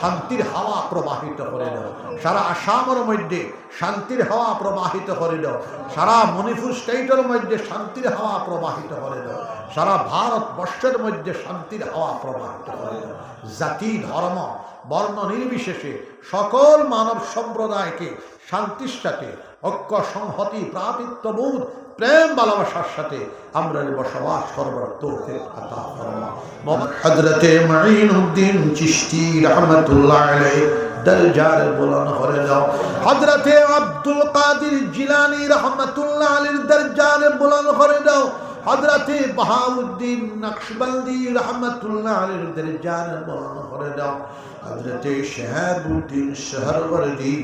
শান্তির হাওয়া প্রবাহিত করে দাও সারা আসামের মধ্যে শান্তির হাওয়া প্রবাহিত করে দাও সারা মণিপুর স্টেটের মধ্যে শান্তির হাওয়া প্রবাহিত করে দাও সারা ভারতবর্ষের মধ্যে শান্তির হাওয়া প্রবাহিত করে দাও জাতি, ধর্ম, বর্ণ নির্বিশেষে সকল মানব সম্প্রদায়কে শান্তির সাথে ঐক্য, সংহতি প্রাপিত্ববোধ প্রেম, ভালোবাসার সাথে আমরা বসবাস করবার আলাইহি দরজার বুলন্দ করে দাও। হযরতে আব্দুল কাদের জিলানী রাহমাতুল্লাহ আলাইহির দরজার বুলন্দ করে দাও। হযরত বাহাউদ্দিন নকশবন্দি রাহমাতুল্লাহ দরজার বুলন্দ করে দাও। হযরত শাহাবুদ্দিন শহরওয়ার্দী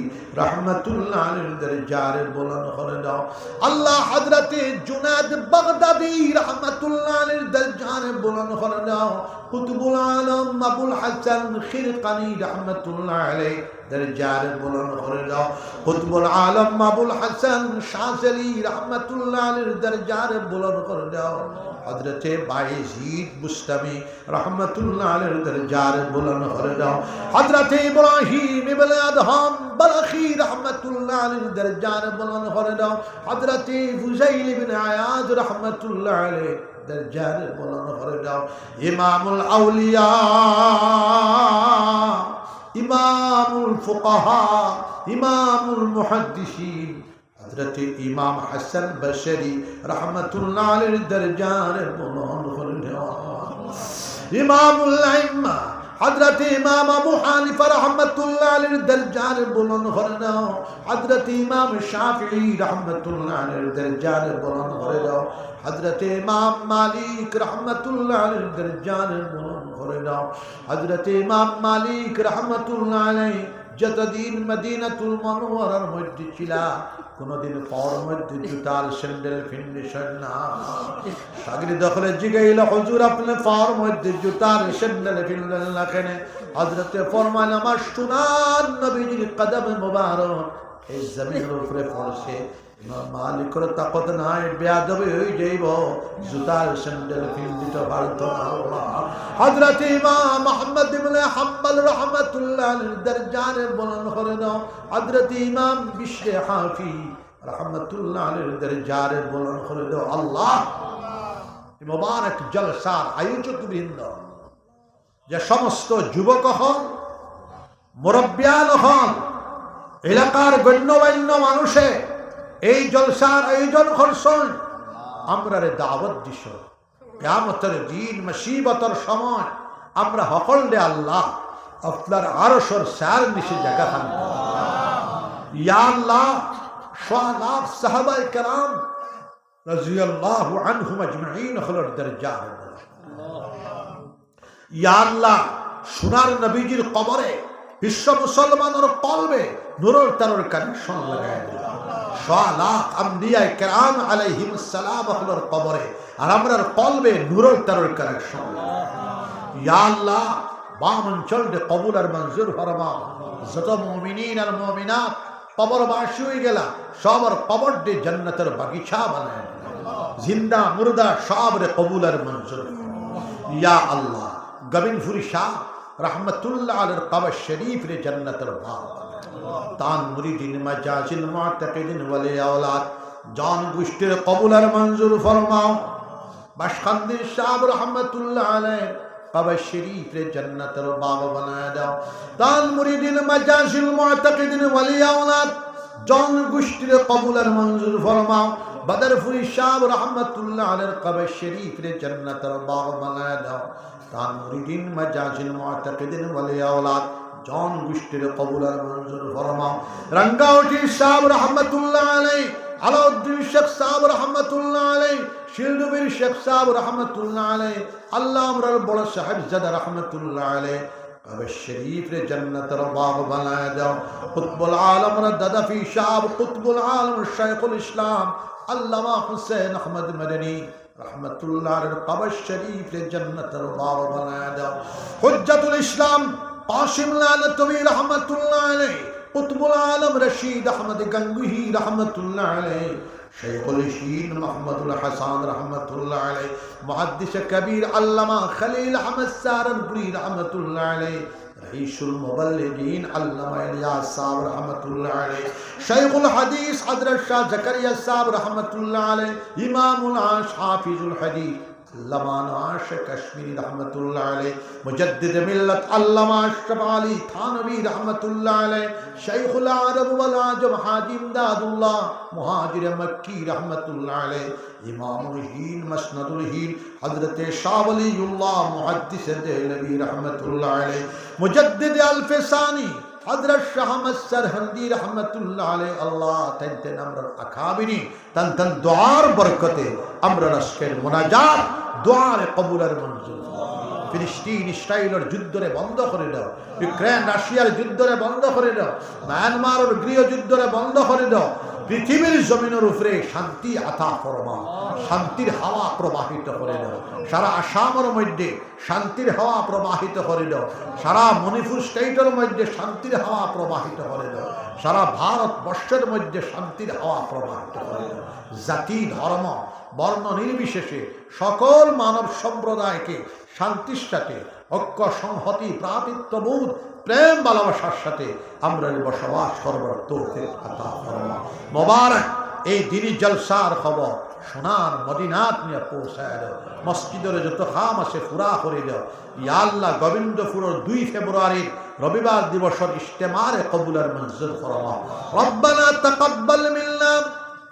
রাহমাতুল্লাহ আলাইহির দরজার বুলন্দ করে দাও। আল্লাহ হযরত জুনাদ বাগদাদি রাহমাতুল্লাহ আলাইহির দরজার বুলন্দ করে দাও। কুতুবুল আলম আবুল হাসান খিরকানি রাহমাতুল্লাহ আলাইহি দরজার বুলন্দ করে দাও কুতুবুল আলম আবুল হাসান শাহজালি রাহমাতুল্লাহ আলাইহির দরজার বুলন্দ করে দাও। হজরতে বাইজিদ মুস্তামি রহমতুল্লাহ আলের দরজার বুলন্দ করে দাও। হজরতে ইব্রাহিম ইবনে আদহাম বলখি রহমতুল্লাহ আলের দরজার বুলন্দ করে দাও। হজরতে ফুজাইল ইবনে আয়াজ রহমতুল্লাহ আলের ইমামুল ইমামুল ফুকাহা ইমামুল মুহাদ্দিসিন হজরত ইমাম হাসান বশরি রহমতুল্লাহ আলীর দরজার বুলন্দ করে দেওয়া ইমামুল আইম্মা হজরত ইমাম আবু হানিফা রহমতুল্লাহ আলীর দরজার বুলন্দ করে দাও হজরত ইমাম শাফিঈ রহমতুল্লাহ আলীর দরজার বুলন্দ করে দাও হজরত ইমাম মালিক রহমতুল্লাহ আলীর দরজার বুলন্দ করে দাও হজরত ইমাম মালিক রহমতুল্লাহ আলাই যতদিন মদিনাতুল মনোয়ারার মধ্যে ছিলা, কোনদিন পর মধ্যে জুতার স্যান্ডেল ফিন্ডিশন না। সাগরি দখলে জিগাইল, হুজুর, আপনি পর মধ্যে জুতার স্যান্ডেল ফিন্ডেল না হযরতে ফরমান আমার সুনান নবীজির কদম মুবারক এই জমিনের উপরে পড়ছে। মালিকের তাকত নাই, বেয়াদবি হয়ে যাইব। জুতার স্যান্ডেল ফিন্দিত ভারত হযরত ইমাম মুহাম্মদ ইবনে হাম্বল রাহমাতুল্লাহ দরজারে বলন করে দাও। হযরত ইমাম বিশরে হাফি রাহমাতুল্লাহ দরজারে বলন করে দাও। আল্লাহ মোবারক জলসার আয়োজক বৃন্দ, যে সমস্ত যুবক হন, মুরব্বিয়ান হন এলাকার গণ্যমান্য মানুষে এই জলসার আয়োজন করছেন। আমরা রে দাওয়াত দিস কেমতের দিন মুসিবতর সময় আমরা সকলে আল্লাহ, আপনার আরশর স্যার নিশে জায়গা থাকব ইয়া আল্লাহ সোয়ালাফ সাহাবাই কেরাম রাজিয়াল্লাহু আনহুম আজমাইন হলর দরজা ইয়া আল্লাহ, সোনার নবীজির কবরে বিশ্ব মুসলমানের কলবে নুরর তারর কানেকশন লাগাই দিলাম লাখ আম্বিয়ায় কেরাম আলাইহিম সালাম হলর কবরে, আর আমরার কলবে নুরর তারর কানেকশন ইয়া আল্লাহ, বাম কবুল আর মঞ্জুর ফরমা যত আর হয়ে গেলা, সবার কবর ডে জান্নাতের বাগিচা বানায় জিন্দা মুর্দা সব রে কবুল আর মঞ্জুর। ইয়া আল্লাহ গবিনপুরি শাহ রহমতুল্লাহ আলের কবর শরীফ রে জান্নাতের বাগ তান মুরিদিন মাজাজিল মুতাকিদিন ওয়ালি আওলাদ। জান গোষ্ঠীর কবুল আর মঞ্জুর ফরমাও। বাসখান্দির শাহ রহমতুল্লাহ আলাইহি কবর শরীফ রে জান্নাতের বাগ বানায় দাও। তান মুরিদিন মাজাজিল মুতাকিদিন ওয়ালি আওলাদ। জন গোষ্ঠীর কবুল আর মঞ্জুর ফরমাও। বদরপুরি শাহ রহমতুল্লাহ আলাইহি কবর শরীফ রে জান্নাতের বাগ বানায় দাও। তান মুরিদিন মাজাজিল মুতাকিদিন ওয়ালি আওলাদ জন গোষ্ঠীর কবুল আর মঞ্জুর ফরমাও রঙ্গাউটি সাহেব রহমতুল্লাহ আলাই, আলাউদ্দিন শেখ সাহেব রহমতুল্লাহ আলাই শিলডুবির শেখ সাহেব রহমতুল্লাহ আল্লাহ আমরার বড় কবে বানায় দাও। কুতবুল আলম দাদাফি কুতবুল আলম শেখুল ইসলাম, আল্লামা হুসেন আহমদ মদনী। رحمت الله القبى الشريف لجنة الدار بنادا حجة الإسلام قاسم لال تبي رحمة الله عليه. قطب العالم رشيد أحمد قنقهي رحمة الله عليه. شيخ الشين محمد الحسن رحمة الله عليه. محدث كبير علما خليل أحمد سارنبري رحمة الله عليه. রইসুল মুবাল্লিগিন আল্লামা ইলিয়াস সাহেব রহমাতুল্লাহ আলাইহি শাইখুল হাদিস হযরত শাহ জাকারিয়া সাহেব রহমাতুল্লাহ আলাইহি ইমামুল আশ হাফিজুল হাদিস আল্লামা নওয়াজ কাশ্মীরি রহমতুল্লাহ আলাই মুজদ্দিদ মিল্লাত আল্লামা আশরাফ আলী থানভী রহমতুল্লাহ আলাই শাইখুল আরব ওয়াল আজম হাজি ইমদাদুল্লাহ মুহাজির মক্কি রহমতুল্লাহ আলাই ইমামুল হিন মসনদুল হিন হযরত শাহ ওলিউল্লাহ মুহাদ্দিস দেহলভী রহমতুল্লাহ আলাই মুজদ্দিদ আল ফিসানি ইসরায়েলের যুদ্ধরে বন্ধ করে দাও। ইউক্রেন, রাশিয়ার যুদ্ধরে বন্ধ করে দাও। মায়ানমারের গৃহযুদ্ধরে বন্ধ করে দাও। পৃথিবীর জমিনের উপরে শান্তি আতা ফরমা শান্তির হাওয়া প্রবাহিত করে দাও সারা আসামের মধ্যে শান্তির হাওয়া প্রবাহিত করে দাও সারা মণিপুর স্টেটের মধ্যে শান্তির হাওয়া প্রবাহিত করে দাও সারা ভারতবর্ষের মধ্যে শান্তির হাওয়া প্রবাহিত করে দাও জাতি, ধর্ম, বর্ণ নির্বিশেষে সকল মানব সম্প্রদায়কে শান্তির সাথে ঐক্য সংহতি প্রাতিত্ববোধ প্রেম ভালোবাসার সাথে আমরা বসবাস করবার তৌফিক আতা ফরমা মোবারক এই দিনই জলসার খবর সোনার মদিনাত নিয়ে পৌঁছায় দাও মসজিদের যত খাম আছে পুরা করে দাও ইয়া আল্লাহ গোবিন্দপুরের দুই ফেব্রুয়ারির রবিবার দিবসের ইজতেমারে কবুলের মঞ্জুর ফরমা রব্বানা তাকাব্বাল মিন্না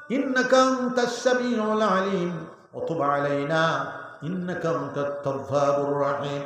إنك أنت السميع العليم وتب علينا إنك أنت التواب الرحيم